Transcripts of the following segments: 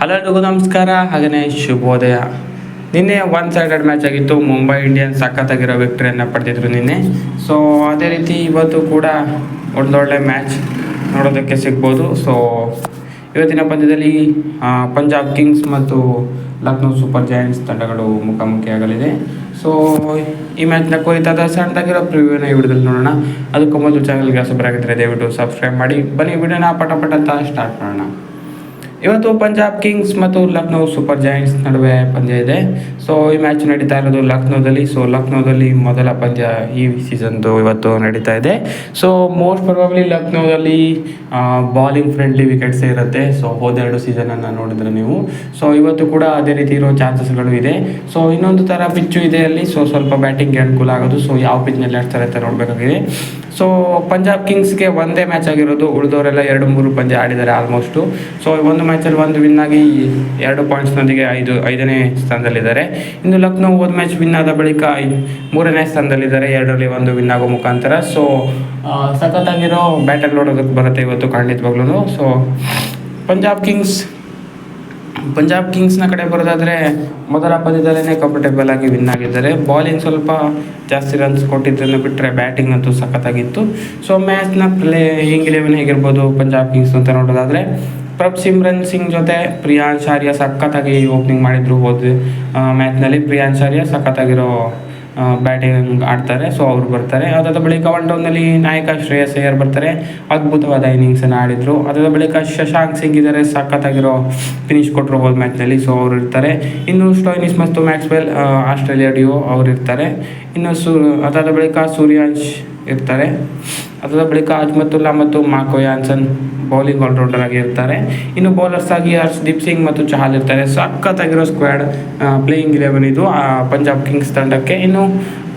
Hello ನಮಸ್ಕಾರ ಹಾಗೆಯೇ ಶುಭೋದಯ. ನಿನ್ನೆ ಒನ್ ಸೈಡೆಡ್ ಮ್ಯಾಚ್ ಆಗಿತ್ತು. ಮುಂಬೈ ಇಂಡಿಯನ್ಸ್ ಸಖತ್ತಾಗಿರೋ ವಿಕ್ಟ್ರಿಯನ್ನು ಪಡೆದಿದ್ರು ನಿನ್ನೆ. ಸೊ ಅದೇ ರೀತಿ ಇವತ್ತು ಕೂಡ ಒಂದೊಳ್ಳೆ ಮ್ಯಾಚ್ ನೋಡೋದಕ್ಕೆ ಸಿಗ್ಬೋದು. ಸೊ ಇವತ್ತಿನ ಪಂದ್ಯದಲ್ಲಿ ಪಂಜಾಬ್ ಕಿಂಗ್ಸ್ ಮತ್ತು ಲಕ್ನೋ ಸೂಪರ್ ಜಾಯಿಂಟ್ಸ್ ತಂಡಗಳು ಮುಖಾಮುಖಿಯಾಗಲಿದೆ. ಸೊ ಈ ಮ್ಯಾಚ್ನ ಕುರಿತಾದ ಸಣ್ಣದಾಗಿರೋ ಪ್ರಿವ್ಯೂನ ಈ ವಿಡಿಯೋದಲ್ಲಿ ನೋಡೋಣ. ಅದಕ್ಕೂ ಮೊದಲು ಚಾನಲ್ಗೆ ಹೊಸಬರಾಗಿದ್ದರೆ ದಯವಿಟ್ಟು ಸಬ್ಸ್ಕ್ರೈಬ್ ಮಾಡಿ. ಬನ್ನಿ, ವಿಡಿಯೋನ ಪಟ ಪಟ ಸ್ಟಾರ್ಟ್ ಮಾಡೋಣ. ಇವತ್ತು ಪಂಜಾಬ್ ಕಿಂಗ್ಸ್ ಮತ್ತು ಲಕ್ನೋ ಸೂಪರ್ ಜಾಯಿಂಟ್ಸ್ ನಡುವೆ ಪಂದ್ಯ ಇದೆ. ಸೊ ಈ ಮ್ಯಾಚ್ ನಡೀತಾ ಇರೋದು ಲಕ್ನೋದಲ್ಲಿ. ಸೊ ಲಕ್ನೋದಲ್ಲಿ ಮೊದಲ ಪಂದ್ಯ ಈ ಸೀಸನ್ದು ಇವತ್ತು ನಡೀತಾ ಇದೆ. ಸೊ ಮೋಸ್ಟ್ ಪ್ರಾಬಬ್ಲಿ ಲಕ್ನೋದಲ್ಲಿ ಬಾಲಿಂಗ್ ಫ್ರೆಂಡ್ಲಿ ವಿಕೆಟ್ಸ್ ಇರುತ್ತೆ. ಸೊ ಹೋದೆರಡು ಸೀಸನನ್ನು ನೋಡಿದ್ರೆ ನೀವು. ಸೊ ಇವತ್ತು ಕೂಡ ಅದೇ ರೀತಿ ಇರೋ ಚಾನ್ಸಸ್ಗಳು ಇದೆ. ಸೊ ಇನ್ನೊಂದು ಥರ ಪಿಚ್ಚು ಇದೆ ಅಲ್ಲಿ. ಸೊ ಸ್ವಲ್ಪ ಬ್ಯಾಟಿಂಗ್ಗೆ ಅನುಕೂಲ ಆಗೋದು. ಸೊ ಯಾವ ಪಿಚ್ನಲ್ಲಿ ಆಡ್ತಾರೆ ಅಂತ ನೋಡಬೇಕಾಗಿದೆ. ಸೊ ಪಂಜಾಬ್ ಕಿಂಗ್ಸ್ಗೆ ಒಂದೇ ಮ್ಯಾಚ್ ಆಗಿರೋದು. ಉಳಿದವರೆಲ್ಲ ಎರಡು ಮೂರು ಪಂದ್ಯ ಆಡಿದ್ದಾರೆ ಆಲ್ಮೋಸ್ಟು ಸೊ ಒಂದು ಮ್ಯಾಚಲ್ಲಿ ಒಂದು ವಿನ್ ಆಗಿ ಎರಡು ಪಾಯಿಂಟ್ಸ್ನೊಂದಿಗೆ ಐದು, ಐದನೇ ಸ್ಥಾನದಲ್ಲಿದ್ದಾರೆ. ಇನ್ನು ಲಕ್ನೋ ಹೋದ ಮ್ಯಾಚ್ ವಿನ್ ಆದ ಬಳಿಕ ಮೂರನೇ ಸ್ಥಾನದಲ್ಲಿದ್ದಾರೆ. ಎರಡರಲ್ಲಿ ಒಂದು ವಿನ್ ಆಗೋ ಮುಖಾಂತರ. ಸೊ ಸಖತ್ತಾಗಿರೋ ಬ್ಯಾಟಲ್ ನೋಡೋದಕ್ಕೆ ಬರುತ್ತೆ ಇವತ್ತು ಖಂಡಿತವಾಗ್ಲೂ ಸೊ ಪಂಜಾಬ್ ಕಿಂಗ್ಸ್, ಪಂಜಾಬ್ ಕಿಂಗ್ಸ್ನ ಕಡೆ ಬರೋದಾದರೆ ಮೊದಲ ಪಂದ್ಯದಲ್ಲೇ ಕಂಫರ್ಟೇಬಲ್ ಆಗಿ ವಿನ್ ಆಗಿದ್ದಾರೆ. ಬಾಲಿಂಗ್ ಸ್ವಲ್ಪ ಜಾಸ್ತಿ ರನ್ಸ್ ಕೊಟ್ಟಿದ್ದನ್ನು ಬಿಟ್ಟರೆ ಬ್ಯಾಟಿಂಗ್ ಅಂತೂ ಸಖತ್ತಾಗಿತ್ತು. ಸೊ ಮ್ಯಾಚ್ನ ಪ್ಲೇ ಹಿಂಗ್ ಇಲೆವೆನ್ ಹೇಗಿರ್ಬೋದು ಪಂಜಾಬ್ ಕಿಂಗ್ಸ್ ಅಂತ ನೋಡೋದಾದರೆ ಪ್ರಭ್ ಸಿಮ್ರನ್ ಸಿಂಗ್ ಜೊತೆ ಪ್ರಿಯಾಂಶಾರ್ಯ ಸಖತ್ತಾಗಿ ಓಪನಿಂಗ್ ಮಾಡಿದ್ರು ಹೋದ ಮ್ಯಾಚ್ನಲ್ಲಿ ಪ್ರಿಯಾಂಶಾರ್ಯ ಸಖತ್ತಾಗಿರೋ ಬ್ಯಾಟಿಂಗ್ ಆಡ್ತಾರೆ. ಸೊ ಅವರು ಬರ್ತಾರೆ. ಅದಾದ ಬಳಿಕ ಒನ್ ಡೌನ್ನಲ್ಲಿ ನಾಯಕ ಶ್ರೇಯಸ್ ಅಯ್ಯರ್ ಬರ್ತಾರೆ. ಅದ್ಭುತವಾದ ಇನ್ನಿಂಗ್ಸನ್ನು ಆಡಿದರು. ಅದಾದ ಬಳಿಕ ಶಶಾಂಕ್ ಸಿಂಗ್ ಇದ್ದಾರೆ. ಸಖತ್ತಾಗಿರೋ ಫಿನಿಶ್ ಕೊಟ್ಟರು ಹೋದ ಮ್ಯಾಚ್ನಲ್ಲಿ ಸೊ ಅವರು ಇರ್ತಾರೆ. ಇನ್ನು ಸ್ಟೋಯ್ನಿಸ್ ಮತ್ತು ಮ್ಯಾಕ್ಸ್ವೆಲ್ ಆಸ್ಟ್ರೇಲಿಯಾ ಡಿಯೋ ಅವರು ಇರ್ತಾರೆ. ಇನ್ನು ಸೂ, ಅದಾದ ಬಳಿಕ ಸೂರ್ಯಾಂಶ್ ಇರ್ತಾರೆ. ಅದಾದ ಬಳಿಕ ಅಜ್ಮತುಲ್ಲಾ ಮತ್ತು ಮಾಕೋ ಯಾನ್ಸನ್ ಬೌಲಿಂಗ್ ಆಲ್ರೌಂಡರ್ ಆಗಿ ಇರ್ತಾರೆ ಇನ್ನು ಬೌಲರ್ಸ್ ಆಗಿ ಹರ್ಷದೀಪ್ ಸಿಂಗ್ ಮತ್ತು ಚಹಲ್ ಇರ್ತಾರೆ. ಸಖತ್ತಾಗಿರೋ ಸ್ಕ್ವಾಡ್ ಪ್ಲೇಯಿಂಗ್ ಇಲೆವೆನ್ ಇದು ಪಂಜಾಬ್ ಕಿಂಗ್ಸ್ ತಂಡಕ್ಕೆ. ಇನ್ನು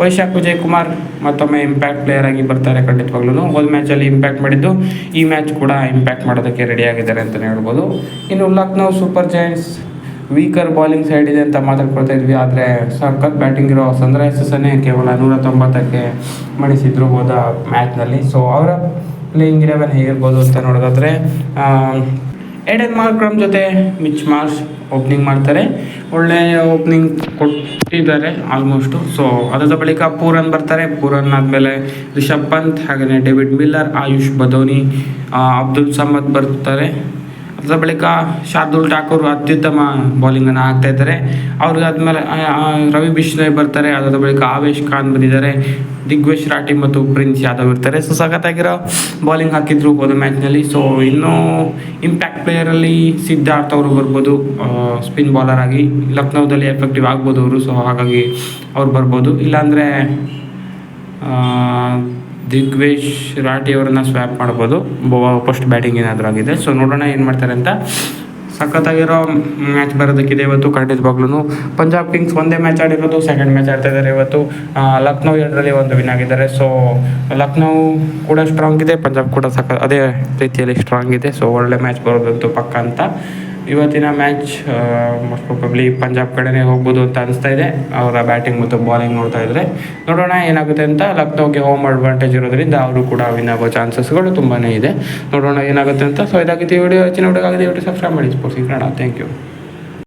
ವೈಶಾಖ್ ವಿಜಯ್ ಕುಮಾರ್ ಮತ್ತೊಮ್ಮೆ ಇಂಪ್ಯಾಕ್ಟ್ ಪ್ಲೇಯರ್ ಆಗಿ ಬರ್ತಾರೆ ಖಂಡಿತವಾಗ್ಲೂ ಹೋದ ಮ್ಯಾಚಲ್ಲಿ ಇಂಪ್ಯಾಕ್ಟ್ ಮಾಡಿದ್ದು, ಈ ಮ್ಯಾಚ್ ಕೂಡ ಇಂಪ್ಯಾಕ್ಟ್ ಮಾಡೋದಕ್ಕೆ ರೆಡಿ ಆಗಿದ್ದಾರೆ ಅಂತಲೇ ಹೇಳ್ಬೋದು. ಇನ್ನು Lucknow Super Giants weaker bowling side ಇದೆ ಅಂತ ಮಾತಾಡ್ಕೊಳ್ತಾ ಇದ್ವಿ. ಆದರೆ ಸಖತ್ ಬ್ಯಾಟಿಂಗ್ ಇರೋ ಸನ್ರೈಸರ್ಸನ್ನೇ ಕೇವಲ ನೂರ ತೊಂಬತ್ತಕ್ಕೆ ಮಣಿಸಿದ್ರು ಹೋದ ಮ್ಯಾಚ್ನಲ್ಲಿ ಸೊ ಅವರ ಪ್ಲೇಯಿಂಗ್ ಇಲೆವೆನ್ ಹೇಗಿರ್ಬೋದು ಅಂತ ನೋಡೋದಾದರೆ ಏಡನ್ ಮಾರ್ಕ್ರಮ್ ಜೊತೆ ಮಿಚ್ ಮಾರ್ಷ್ ಓಪನಿಂಗ್ ಮಾಡ್ತಾರೆ. ಒಳ್ಳೆಯ ಓಪನಿಂಗ್ ಕೊಟ್ಟಿದ್ದಾರೆ ಆಲ್ಮೋಸ್ಟು ಸೊ ಅದಾದ ಬಳಿಕ ಪೂರನ್ ಬರ್ತಾರೆ. ಪೂರನ್ ಆದಮೇಲೆ ರಿಷಬ್ ಪಂತ್ ಹಾಗೆಯೇ ಡೇವಿಡ್ ಮಿಲ್ಲರ್ ಆಯುಷ್ ಬದೋನಿ ಅಬ್ದುಲ್ ಸಮದ್ ಬರ್ತಾರೆ. ಅದರ ಬಳಿಕ ಶಾರ್ದುಲ್ ಠಾಕೂರ್ ಅತ್ಯುತ್ತಮ ಬೌಲಿಂಗನ್ನು ಹಾಕ್ತಾ ಇದ್ದಾರೆ. ಅವ್ರಿಗೆ ಆದಮೇಲೆ ರವಿ ಬಿಷ್ಣೋಯ್ ಬರ್ತಾರೆ. ಅದರ ಬಳಿಕ ಆವೇಶ್ ಖಾನ್ ಬಂದಿದ್ದಾರೆ. ದಿಗ್ವೇಶ್ ರಾಠಿ ಮತ್ತು ಪ್ರಿನ್ಸ್ ಯಾದವ್ ಇರ್ತಾರೆ. ಸೊ ಸಖತ್ತಾಗಿರೋ ಬೌಲಿಂಗ್ ಹಾಕಿದ್ರು ಹೋದ ಮ್ಯಾಚ್ನಲ್ಲಿ ಸೊ ಇನ್ನೂ ಇಂಪ್ಯಾಕ್ಟ್ ಪ್ಲೇಯರಲ್ಲಿ ಸಿದ್ಧಾರ್ಥ್ ಅವರು ಬರ್ಬೋದು. ಸ್ಪಿನ್ ಬಾಲರ್ ಆಗಿ. ಲಕ್ನೋದಲ್ಲಿ ಎಫೆಕ್ಟಿವ್ ಆಗ್ಬೋದು ಅವರು. ಸೊ ಹಾಗಾಗಿ ಅವ್ರು ಬರ್ಬೋದು. ಇಲ್ಲಾಂದರೆ ದಿಗ್ವೇಶ್ ರಾಠಿ ಅವ್ರನ್ನ ಸ್ವ್ಯಾಪ್ ಮಾಡ್ಬೋದು. ಫಸ್ಟ್ ಬ್ಯಾಟಿಂಗ್ ಏನಾದರೂ ಆಗಿದೆ. ಸೊ ನೋಡೋಣ ಏನು ಮಾಡ್ತಾರೆ ಅಂತ. ಸಖತ್ತಾಗಿರೋ ಮ್ಯಾಚ್ ಬರೋದಕ್ಕಿದೆ ಇವತ್ತು. ಖಂಡಿತವಾಗ್ಲೂ ಪಂಜಾಬ್ ಕಿಂಗ್ಸ್ ಒಂದೇ ಮ್ಯಾಚ್ ಆಡಿರೋದು ಸೆಕೆಂಡ್ ಮ್ಯಾಚ್ ಆಡ್ತಾ ಇದ್ದಾರೆ ಇವತ್ತು. ಲಕ್ನೌ ಎರಡರಲ್ಲಿ ಒಂದು ವಿನ್ ಆಗಿದ್ದಾರೆ. ಸೊ ಲಕ್ನೋ ಕೂಡ ಸ್ಟ್ರಾಂಗ್ ಇದೆ, ಪಂಜಾಬ್ ಕೂಡ ಸಖ, ಅದೇ ರೀತಿಯಲ್ಲಿ ಸ್ಟ್ರಾಂಗ್ ಇದೆ. ಸೊ ಒಳ್ಳೆ ಮ್ಯಾಚ್ ಬರೋದಂತೂ ಪಕ್ಕ ಅಂತ. ಇವತ್ತಿನ ಮ್ಯಾಚ್ ಮೋಸ್ಟ್ ಪ್ರಾಬಬ್ಲಿ ಪಂಜಾಬ್ ಕಡೆನೇ ಹೋಗ್ಬೋದು ಅಂತ ಅನಿಸ್ತಾ ಇದೆ. ಅವರ ಬ್ಯಾಟಿಂಗ್ ಮತ್ತು ಬಾಲಿಂಗ್ ನೋಡ್ತಾ ಇದ್ರೆ ನೋಡೋಣ ಏನಾಗುತ್ತೆ ಅಂತ ಲಕ್ನೋಗೆ ಹೋಮ್ ಅಡ್ವಾಂಟೇಜ್ ಇರೋದ್ರಿಂದ ಅವರು ಕೂಡ ವಿನ್ ಆಗೋ ಚಾನ್ಸಸ್ಗಳು ತುಂಬಾ ಇದೆ. ನೋಡೋಣ ಏನಾಗುತ್ತೆ ಅಂತ. ಸೊ ಇದಾಗಿತ್ತು ಈ ವಿಡಿಯೋ ಹೆಚ್ಚಿನ ವಿಡಿಯೋ ಆಗಿದೆ ವಿಡಿಯೋ ಸಬ್ಸ್ಕ್ರೈಬ್ ಮಾಡಿ ಸ್ಪೋರ್ಟ್ಸ್ ಕನ್ನಡ ಥ್ಯಾಂಕ್ ಯು